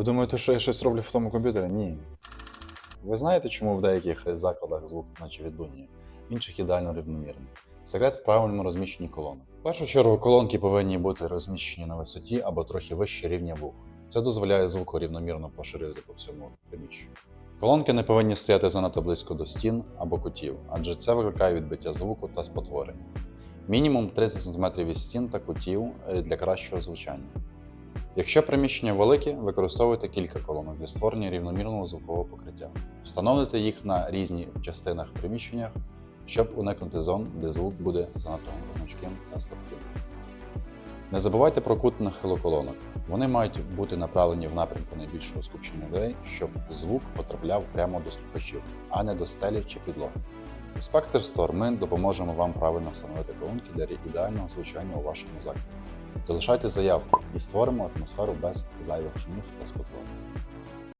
Ви думаєте, що я щось роблю в тому комп'ютері? Ні. Ви знаєте, чому в деяких закладах звук наче відлунює, в інших ідеально рівномірний? Секрет в правильному розміщенні колонок. В першу чергу колонки повинні бути розміщені на висоті або трохи вище рівня вух. Це дозволяє звуку рівномірно поширити по всьому приміщенню. Колонки не повинні стояти занадто близько до стін або кутів, адже це викликає відбиття звуку та спотворення. Мінімум 30 см від стін та кутів е, для кращого звучання. Якщо приміщення велике, використовуйте кілька колонок для створення рівномірного звукового покриття. Встановлюйте їх на різні частинах приміщення, щоб уникнути зон, де звук буде занадто громоздким та слабким. Не забувайте про кут нахилу колонок. Вони мають бути направлені в напрямку найбільшого скупчення людей, щоб звук потрапляв прямо до слухачів, а не до стелі чи підлоги. У Spectre Store ми допоможемо вам правильно встановити колонки для ідеального звучання у вашому закладі. Залишайте заявку і створимо атмосферу без зайвих шумів та спотворень.